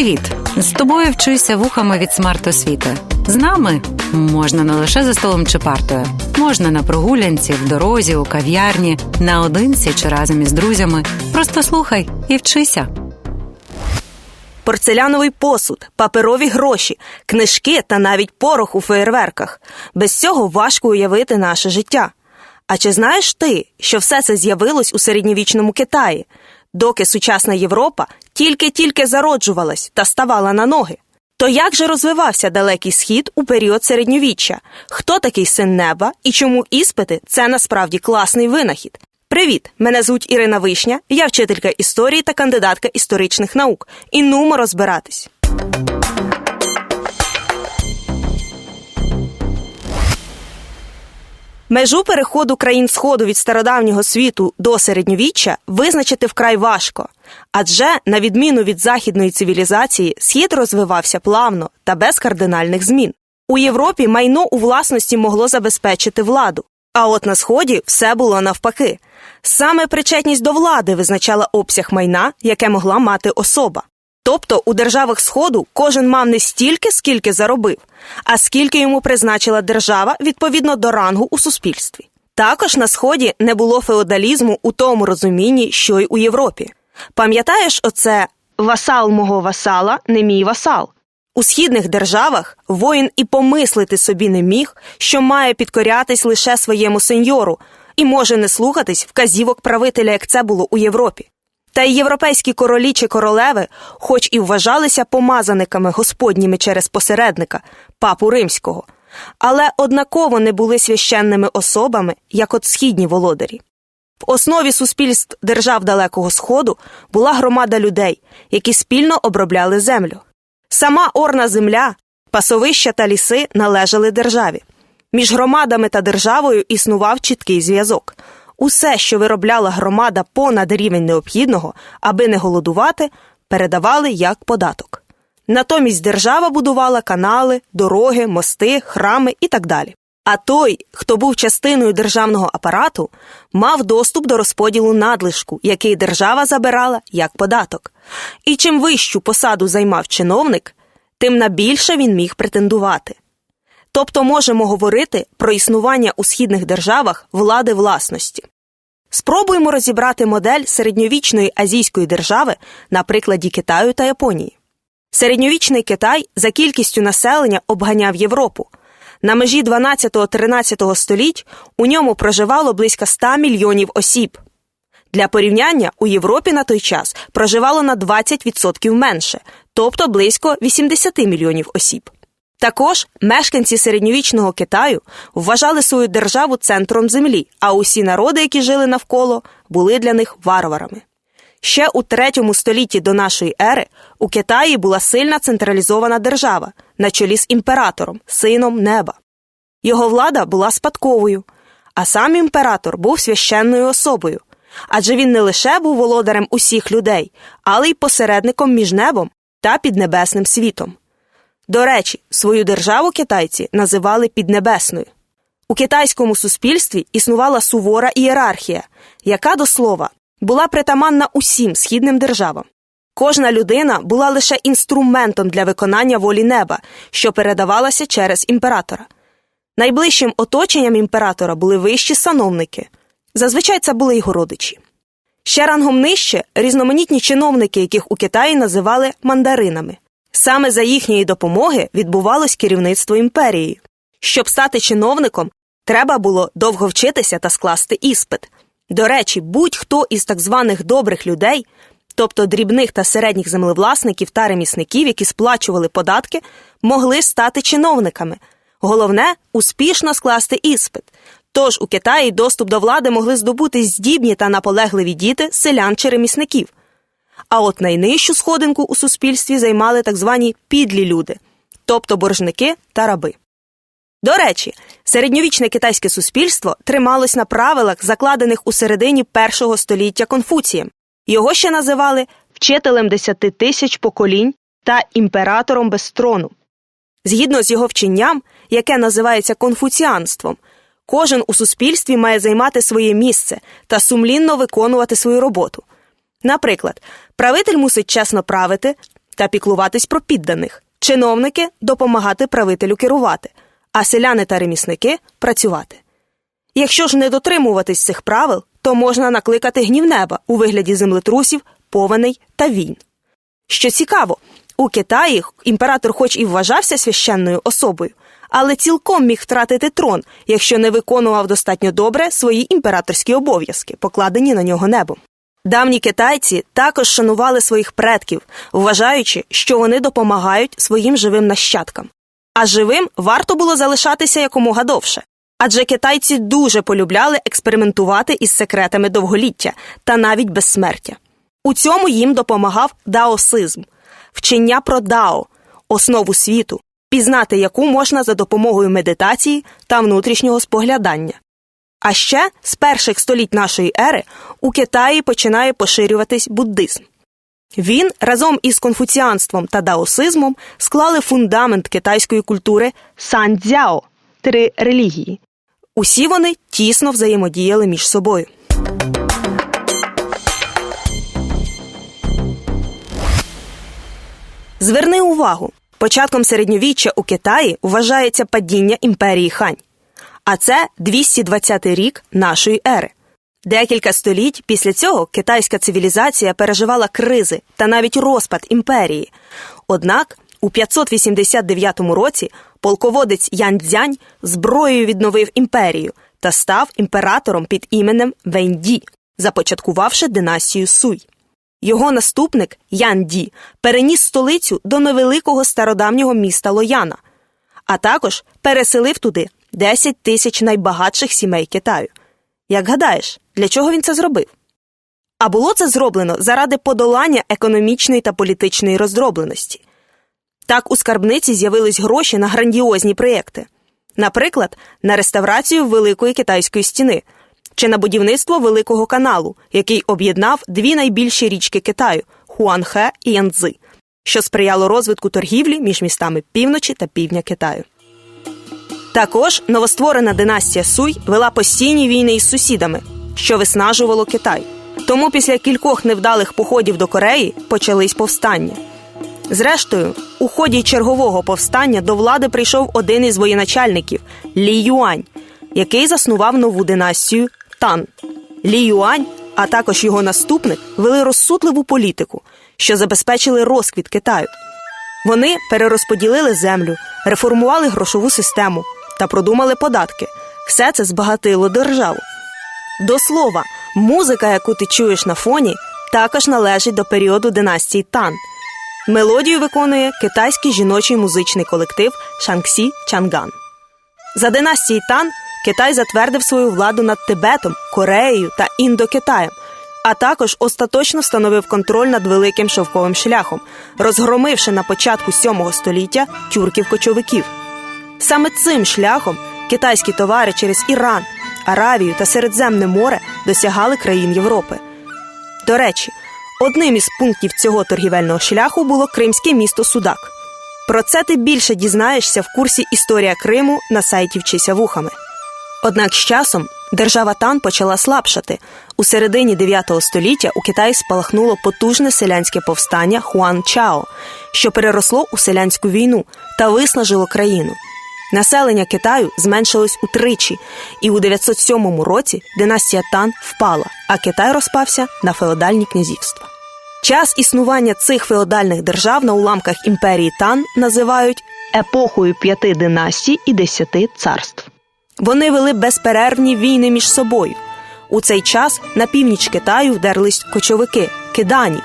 Привіт! З тобою вчуся вухами від смарт-освіти. З нами можна не лише за столом чи партою, можна на прогулянці, в дорозі, у кав'ярні, наодинці чи разом із друзями. Просто слухай і вчися. порцеляновий посуд, паперові гроші, книжки та навіть порох у феєрверках. Без цього важко уявити наше життя. А чи знаєш ти, що все це з'явилось у середньовічному Китаї, доки сучасна Європа тільки-тільки зароджувалась та ставала на ноги? То як же розвивався далекий схід у період середньовіччя? Хто такий син неба і чому іспити це насправді класний винахід? Привіт! Мене звуть Ірина Вишня, я вчителька історії та кандидатка історичних наук. І нумо розбиратись. Межу переходу країн Сходу від стародавнього світу до середньовіччя визначити вкрай важко, адже, на відміну від західної цивілізації, схід розвивався плавно та без кардинальних змін. У Європі майно у власності могло забезпечити владу, а от на сході все було навпаки. Саме причетність до влади визначала обсяг майна, яке могла мати особа. Тобто у державах Сходу кожен мав не стільки, скільки заробив, а скільки йому призначила держава відповідно до рангу у суспільстві. Також на Сході не було феодалізму у тому розумінні, що й у Європі. Пам'ятаєш оце васал мого васала, не мій васал? У східних державах воїн і помислити собі не міг, що має підкорятись лише своєму сеньору і може не слухатись вказівок правителя, як це було у Європі. Та й європейські королі чи королеви, хоч і вважалися помазаниками господніми через посередника, папу римського, але однаково не були священними особами, як от східні володарі. В основі суспільств держав Далекого Сходу була громада людей, які спільно обробляли землю. Сама орна земля, пасовища та ліси належали державі. Між громадами та державою існував чіткий зв'язок. Усе, що виробляла громада понад рівень необхідного, аби не голодувати, передавали як податок. Натомість держава будувала канали, дороги, мости, храми і так далі. А той, хто був частиною державного апарату, мав доступ до розподілу надлишку, який держава забирала як податок. І чим вищу посаду займав чиновник, тим на більше він міг претендувати. Тобто можемо говорити про існування у східних державах влади власності. Спробуємо розібрати модель середньовічної азійської держави на прикладі Китаю та Японії. Середньовічний Китай за кількістю населення обганяв Європу. На межі 12-13 століть у ньому проживало близько 100 мільйонів осіб. Для порівняння у Європі на той час проживало на 20% менше, тобто близько 80 мільйонів осіб. Також мешканці середньовічного Китаю вважали свою державу центром землі, а усі народи, які жили навколо, були для них варварами. Ще у третьому столітті до нашої ери у Китаї була сильна централізована держава на чолі з імператором, сином неба. Його влада була спадковою, а сам імператор був священною особою, адже він не лише був володарем усіх людей, але й посередником між небом та піднебесним світом. До речі, свою державу китайці називали Піднебесною. У китайському суспільстві існувала сувора ієрархія, яка до слова була притаманна усім східним державам. Кожна людина була лише інструментом для виконання волі неба, що передавалася через імператора. Найближчим оточенням імператора були вищі сановники. Зазвичай це були його родичі. Ще рангом нижче різноманітні чиновники, яких у Китаї називали мандаринами. Саме за їхньої допомоги відбувалось керівництво імперією. Щоб стати чиновником, треба було довго вчитися та скласти іспит. До речі, будь-хто із так званих добрих людей, тобто дрібних та середніх землевласників та ремісників, які сплачували податки, могли стати чиновниками. Головне успішно скласти іспит. Тож у Китаї доступ до влади могли здобути здібні та наполегливі діти селян чи ремісників. А от найнижчу сходинку у суспільстві займали так звані підлі люди, тобто боржники та раби. До речі, середньовічне китайське суспільство трималось на правилах, закладених у середині першого століття Конфуцієм. Його ще називали вчителем десяти тисяч поколінь та імператором без трону. Згідно з його вченням, яке називається конфуціанством, кожен у суспільстві має займати своє місце та сумлінно виконувати свою роботу. Наприклад, правитель мусить чесно правити, та піклуватись про підданих, чиновники допомагати правителю керувати, а селяни та ремісники працювати. Якщо ж не дотримуватись цих правил, то можна накликати гнів неба у вигляді землетрусів, повеней та війн. Що цікаво, у Китаї імператор, хоч і вважався священною особою, але цілком міг втратити трон, якщо не виконував достатньо добре свої імператорські обов'язки, покладені на нього небом. Давні китайці також шанували своїх предків, вважаючи, що вони допомагають своїм живим нащадкам. А живим варто було залишатися якомога довше. Адже китайці дуже полюбляли експериментувати із секретами довголіття та навіть безсмертя. У цьому їм допомагав даосизм, вчення про дао, основу світу, пізнати яку можна за допомогою медитації та внутрішнього споглядання. А ще з перших століть нашої ери у Китаї починає поширюватись буддизм. Він разом із конфуціанством та даосизмом склали фундамент китайської культури сандзяо три релігії. Усі вони тісно взаємодіяли між собою. Зверни увагу, початком середньовіччя у Китаї вважається падіння імперії Хань. А це 220 рік нашої ери. Декілька століть після цього китайська цивілізація переживала кризи та навіть розпад імперії. Однак у 589 році полководець Ян Цзянь зброєю відновив імперію та став імператором під іменем Венді, започаткувавши династію Суй. Його наступник Ян Ді переніс столицю до невеликого стародавнього міста Лояна, а також переселив туди 10 тисяч найбагатших сімей Китаю. Як гадаєш, для чого він це зробив? А було це зроблено заради подолання економічної та політичної роздробленості. Так у скарбниці з'явились гроші на грандіозні проєкти, наприклад, на реставрацію Великої китайської стіни чи на будівництво Великого каналу, який об'єднав дві найбільші річки Китаю Хуанхе і Янцзи, що сприяло розвитку торгівлі між містами півночі та півдня Китаю. Також новостворена династія Суй вела постійні війни із сусідами, що виснажувало Китай. Тому після кількох невдалих походів до Кореї почались повстання. Зрештою, у ході чергового повстання до влади прийшов один із воєначальників Лі Юань, який заснував нову династію Тан. Лі Юань, а також його наступник, вели розсудливу політику, що забезпечили розквіт Китаю. Вони перерозподілили землю, реформували грошову систему та продумали податки. Все це збагатило державу. До слова, музика, яку ти чуєш на фоні, також належить до періоду династії Тан. Мелодію виконує китайський жіночий музичний колектив Шангсі Чанган. За династії Тан Китай затвердив свою владу над Тибетом, Кореєю та Індокитаєм, а також остаточно встановив контроль над великим шовковим шляхом, розгромивши на початку 7 століття тюрків-кочовиків. Саме цим шляхом китайські товари через Іран, Аравію та Середземне море досягали країн Європи. До речі, одним із пунктів цього торгівельного шляху було кримське місто Судак. Про це ти більше дізнаєшся в курсі Історія Криму на сайті Вчися вухами. Однак з часом держава Тан почала слабшати. У середині 9 століття у Китаї спалахнуло потужне селянське повстання Хуан Чао, що переросло у селянську війну та виснажило країну. Населення Китаю зменшилось утричі, і у 907 році династія Тан впала, а Китай розпався на феодальні князівства. Час існування цих феодальних держав на уламках імперії Тан називають епохою п'яти династій і десяти царств. Вони вели безперервні війни між собою. У цей час на північ Китаю вдерлись кочовики кидані,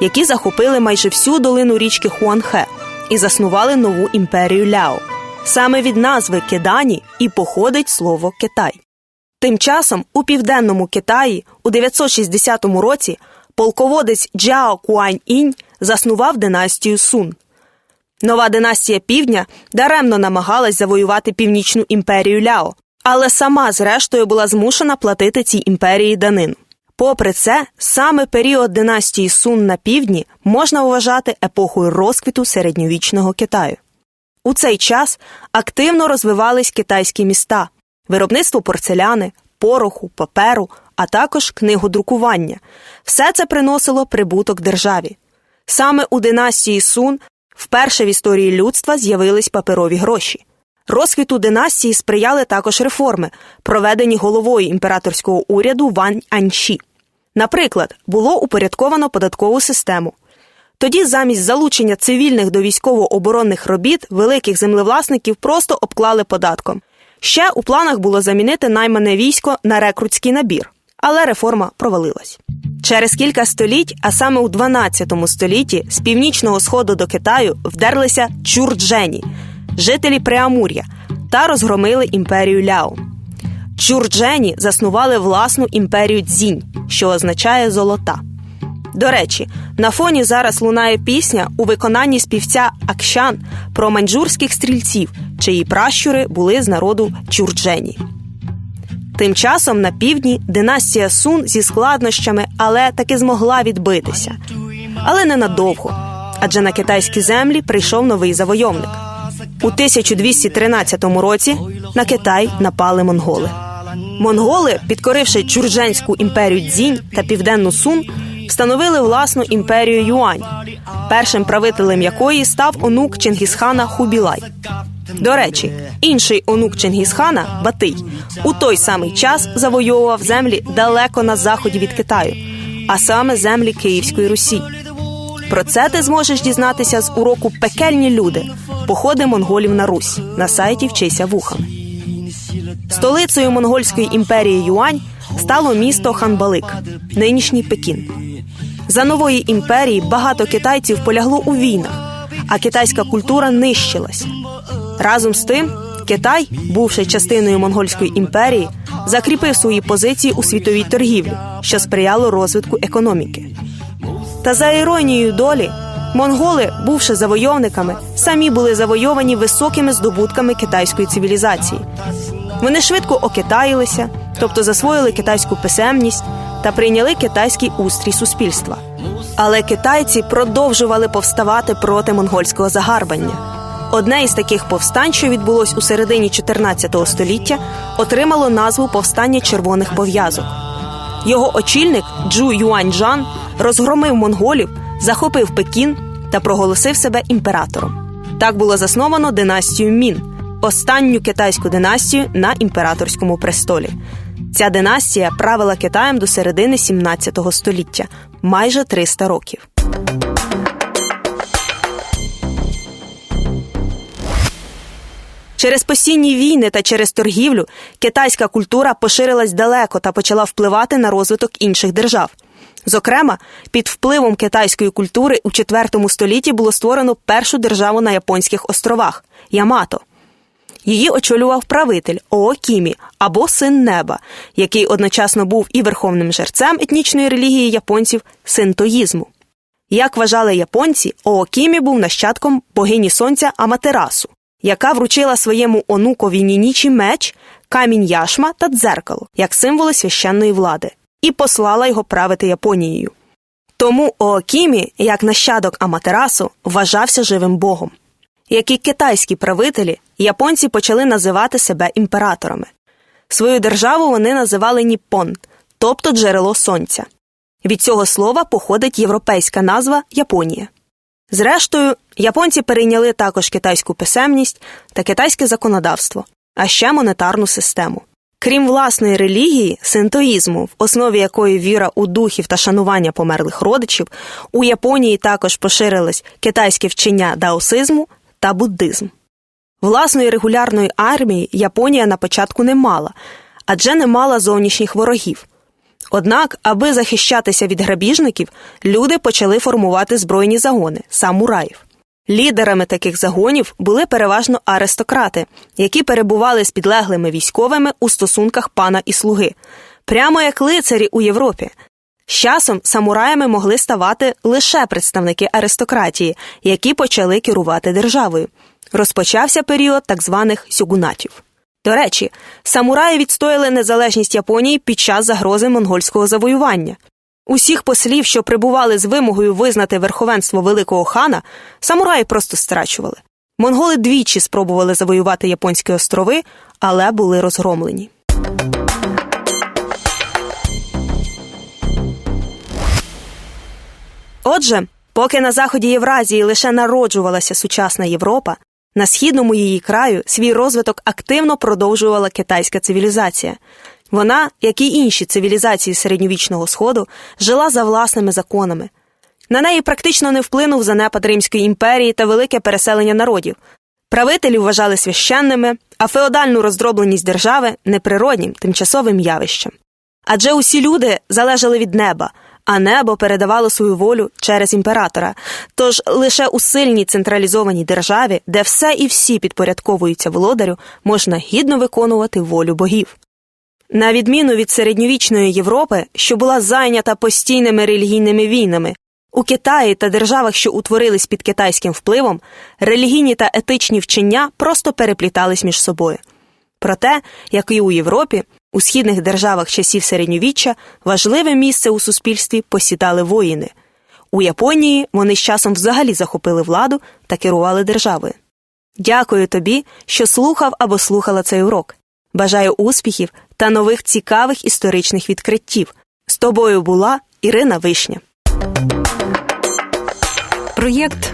які захопили майже всю долину річки Хуанхе і заснували нову імперію Ляо. Саме від назви Кидані і походить слово Китай. Тим часом у південному Китаї у 960 році полководець Джао Куань Інь заснував династію Сун. Нова династія півдня даремно намагалась завоювати північну імперію Ляо, але сама, зрештою, була змушена платити цій імперії данину. Попри це, саме період династії Сун на півдні можна вважати епохою розквіту середньовічного Китаю. У цей час активно розвивались китайські міста, виробництво порцеляни, пороху, паперу, а також книгодрукування. Все це приносило прибуток державі. Саме у династії Сун вперше в історії людства з'явились паперові гроші. Розквіту династії сприяли також реформи, проведені головою імператорського уряду Ван Аньші. Наприклад, було упорядковано податкову систему. Тоді замість залучення цивільних до військово-оборонних робіт великих землевласників просто обклали податком. Ще у планах було замінити наймане військо на рекрутський набір, але реформа провалилась. Через кілька століть, а саме у 12 столітті, з північного сходу до Китаю вдерлися чурджені, жителі Преамур'я, та розгромили імперію Ляо. Чурджені заснували власну імперію Цзінь, що означає золота. До речі, на фоні зараз лунає пісня у виконанні співця Акшан про маньчжурських стрільців, чиї пращури були з народу чурджені. Тим часом на півдні династія Сун зі складнощами, але таки змогла відбитися. Але ненадовго, адже на китайські землі прийшов новий завойовник. У 1213 році на Китай напали монголи. Монголи, підкоривши Чурженську імперію Дзінь та південну Сун, встановили власну імперію Юань, першим правителем якої став онук Чингісхана Хубілай. До речі, інший онук Чингісхана Батий у той самий час завойовував землі далеко на заході від Китаю, а саме землі Київської Русі. Про це ти зможеш дізнатися з уроку Пекельні люди походи монголів на Русь на сайті Вчися вухами. Столицею монгольської імперії Юань стало місто Ханбалик, нинішній Пекін. За нової імперії багато китайців полягло у війнах, а китайська культура нищилась. Разом з тим, Китай, бувши частиною монгольської імперії, закріпив свої позиції у світовій торгівлі, що сприяло розвитку економіки. Та за іронією долі, монголи, бувши завойовниками, самі були завойовані високими здобутками китайської цивілізації. Вони швидко окитаїлися, тобто засвоїли китайську писемність та прийняли китайський устрій суспільства. Але китайці продовжували повставати проти монгольського загарбання. Одне із таких повстань, що відбулось у середині 14 століття, отримало назву Повстання червоних пов'язок. Його очільник Джу Юаньджан розгромив монголів, захопив Пекін та проголосив себе імператором. Так було засновано династію Мін, останню китайську династію на імператорському престолі. Ця династія правила Китаєм до середини 17 століття, майже 300 років. Через постійні війни та через торгівлю китайська культура поширилась далеко та почала впливати на розвиток інших держав. Зокрема, під впливом китайської культури у IV столітті було створено першу державу на японських островах Ямато. Її очолював правитель Оокімі або син неба, який одночасно був і верховним жерцем етнічної релігії японців синтоїзму. Як вважали японці, Оокімі був нащадком богині сонця Аматерасу, яка вручила своєму онукові Нінічі меч, камінь яшма та дзеркало як символи священної влади, і послала його правити Японією. Тому Оокімі, як нащадок Аматерасу, вважався живим богом. Як і китайські правителі, японці почали називати себе імператорами. Свою державу вони називали Ніппон, тобто джерело сонця. Від цього слова походить європейська назва Японія. Зрештою, японці перейняли також китайську писемність та китайське законодавство, а ще монетарну систему. Крім власної релігії, синтоїзму, в основі якої віра у духів та шанування померлих родичів, у Японії також поширилось китайське вчення даосизму та буддизм. Власної регулярної армії Японія на початку не мала, адже не мала зовнішніх ворогів. Однак, аби захищатися від грабіжників, люди почали формувати збройні загони самураїв. Лідерами таких загонів були переважно аристократи, які перебували з підлеглими військовими у стосунках пана і слуги, прямо як лицарі у Європі. З часом самураями могли ставати лише представники аристократії, які почали керувати державою. Розпочався період так званих сюгунатів. До речі, самураї відстояли незалежність Японії під час загрози монгольського завоювання. Усіх послів, що прибували з вимогою визнати верховенство великого хана, самураї просто страчували. Монголи двічі спробували завоювати японські острови, але були розгромлені. Отже, Поки на заході Євразії лише народжувалася сучасна Європа, на східному її краю свій розвиток активно продовжувала китайська цивілізація. Вона, як і інші цивілізації середньовічного сходу, жила за власними законами. На неї практично не вплинув занепад Римської імперії та велике переселення народів. Правителі вважали священними, а феодальну роздробленість держави неприроднім тимчасовим явищем. Адже усі люди залежали від неба, а небо передавало свою волю через імператора. Тож лише у сильній централізованій державі, де все і всі підпорядковуються володарю, можна гідно виконувати волю богів. На відміну від середньовічної Європи, що була зайнята постійними релігійними війнами, у Китаї та державах, що утворились під китайським впливом, релігійні та етичні вчення просто переплітались між собою. Проте, як і у Європі, у східних державах часів середньовіччя важливе місце у суспільстві посідали воїни. У Японії вони з часом взагалі захопили владу та керували державою. Дякую тобі, що слухав або слухала цей урок. Бажаю успіхів та нових цікавих історичних відкриттів. З тобою була Ірина Вишня. Проєкт